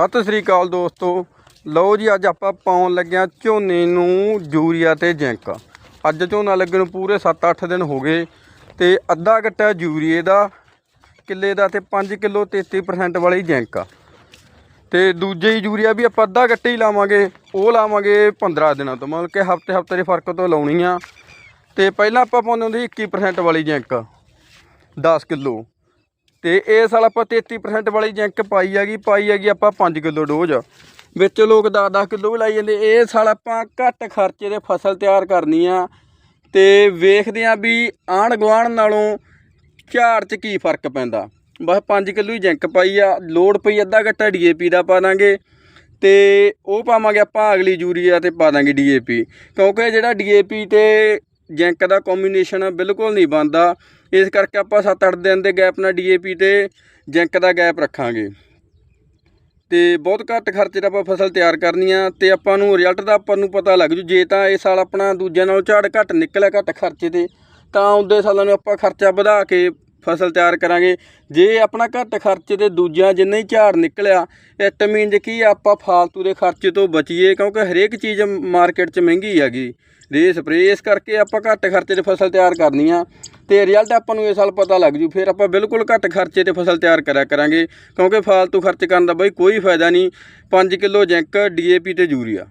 ਸਤਿ ਸ੍ਰੀ ਅਕਾਲ ਦੋਸਤੋ। ਲਓ ਜੀ, ਅੱਜ ਆਪਾਂ ਪਾਉਣ ਲੱਗਿਆ ਝੋਨੇ ਨੂੰ ਯੂਰੀਆ ਤੇ ਜ਼ਿੰਕ। ਅੱਜ ਝੋਨਾ ਲੱਗਣ ਨੂੰ ਪੂਰੇ 7-8 ਦਿਨ ਹੋ ਗਏ ਤੇ ਅੱਧਾ ਗੱਟਾ ਯੂਰੀਏ ਦਾ, ਕਿੱਲੇ ਦਾ ਤੇ 5 ਕਿਲੋ 33% ਵਾਲੀ ਜ਼ਿੰਕ। ਆ ਤੇ ਦੂਜੇ ਯੂਰੀਆ ਵੀ ਆਪਾਂ ਅੱਧਾ ਗੱਟੇ ਹੀ ਲਾਵਾਂਗੇ, ਉਹ ਲਾਵਾਂਗੇ 15 ਦਿਨਾਂ ਤੋਂ। ਮਤਲਬ ਕਿ ਹਫ਼ਤੇ ਹਫ਼ਤੇ ਦੇ ਫ਼ਰਕ ਤੋਂ ਲਾਉਣੀ ਆ। ਤੇ ਪਹਿਲਾਂ ਆਪਾਂ ਪਾਉਂਦੇ ਹੁੰਦੇ ਸੀ 21% ਵਾਲੀ ਜ਼ਿੰਕ 10 ਕਿਲੋ। ਤੇ ਇਹ ਸਾਲ ਆਪਾਂ 33% ਵਾਲੀ ਜਿੰਕ ਪਾਈ ਹੈਗੀ ਪਾਈ ਹੈਗੀ ਆਪਾਂ 5 ਕਿਲੋ ਡੋਜ਼। ਵਿੱਚ ਲੋਕ 10-10 ਕਿਲੋ ਵੀ ਲਾਈ ਜਾਂਦੇ। ਇਹ ਸਾਲ ਆਪਾਂ ਘੱਟ ਖਰਚੇ ਦੇ ਫਸਲ ਤਿਆਰ ਕਰਨੀ ਆ ਤੇ ਵੇਖਦੇ ਆ ਵੀ ਆਂਢ ਗੁਆਂਢ ਨਾਲੋਂ ਝਾੜ 'ਚ ਕੀ ਫ਼ਰਕ ਪੈਂਦਾ। ਬਸ 5 ਕਿਲੋ ਹੀ ਜਿੰਕ ਪਾਈ ਆ। ਲੋੜ ਪਈ ਅੱਧਾ ਗੱਟਾ ਡੀਏਪੀ ਦਾ ਪਾ ਦਾਂਗੇ ਤੇ ਉਹ ਪਾਵਾਂਗੇ ਆਪਾਂ ਅਗਲੀ ਯੂਰੀਆ ਤੇ ਪਾ ਦਾਂਗੇ ਡੀਏਪੀ ਕਿਉਂਕਿ ਜਿਹੜਾ ਡੀਏਪੀ ਤੇ ਜਿੰਕ ਦਾ ਕੰਬੀਨੇਸ਼ਨ ਬਿਲਕੁਲ ਨਹੀਂ ਬਣਦਾ। ਇਸ ਕਰਕੇ ਆਪਾਂ 7-8 ਦਿਨ ਦੇ ਗੈਪ ਨਾਲ ਡੀਏਪੀ ਤੇ ਜਿੰਕ ਦਾ ਗੈਪ ਰੱਖਾਂਗੇ। ਤੇ ਬਹੁਤ ਘੱਟ ਖਰਚੇ 'ਤੇ ਆਪਾਂ ਫਸਲ ਤਿਆਰ ਕਰਨੀ ਆ ਤੇ ਆਪਾਂ ਨੂੰ ਰਿਜ਼ਲਟ ਦਾ ਆਪਾਂ ਨੂੰ ਪਤਾ ਲੱਗ ਜੂ। ਜੇ ਤਾਂ ਇਸ ਸਾਲ ਆਪਣਾ ਦੂਜਿਆਂ ਨਾਲੋਂ ਝਾੜ ਘੱਟ ਨਿਕਲਿਆ ਘੱਟ ਖਰਚੇ ਤੇ, ਤਾਂ ਆਉਂਦੇ ਸਾਲਾਂ ਨੂੰ ਆਪਾਂ ਖਰਚਾ ਵਧਾ ਕੇ ਫਸਲ ਤਿਆਰ ਕਰਾਂਗੇ। ਜੇ ਆਪਣਾ ਘੱਟ ਖਰਚੇ ਤੇ ਦੂਜਿਆਂ ਜਿੰਨਾ ਹੀ ਝਾੜ ਨਿਕਲਿਆ ਇਟ ਮੀਨਜ਼ ਕੀ ਆਪਾਂ ਫਾਲਤੂ ਦੇ ਖਰਚੇ ਤੋਂ ਬਚੀਏ, ਕਿਉਂਕਿ ਹਰੇਕ ਚੀਜ਼ ਮਾਰਕੀਟ 'ਚ ਮਹਿੰਗੀ ਹੈਗੀ। ਰੇ ਸਪਰੇਅ ਇਸ ਕਰਕੇ ਆਪਾਂ ਘੱਟ ਖਰਚੇ ਤੇ ਫਸਲ ਤਿਆਰ ਕਰਨੀ ਆ, ਤੇ ਰਿਜ਼ਲਟ ਆਪਾਂ ਨੂੰ ਇਸ ਸਾਲ ਪਤਾ ਲੱਗ ਜੂ, ਫਿਰ ਆਪਾਂ ਬਿਲਕੁਲ ਘੱਟ ਖਰਚੇ ਤੇ ਫਸਲ ਤਿਆਰ ਕਰਿਆ ਕਰਾਂਗੇ, ਕਿਉਂਕਿ ਫਾਲਤੂ ਖਰਚ ਕਰਨ ਦਾ ਬਈ ਕੋਈ ਫਾਇਦਾ ਨਹੀਂ। 5 ਕਿਲੋ ਜਿੰਕ ਡੀਏਪੀ ਤੇ ਯੂਰੀਆ।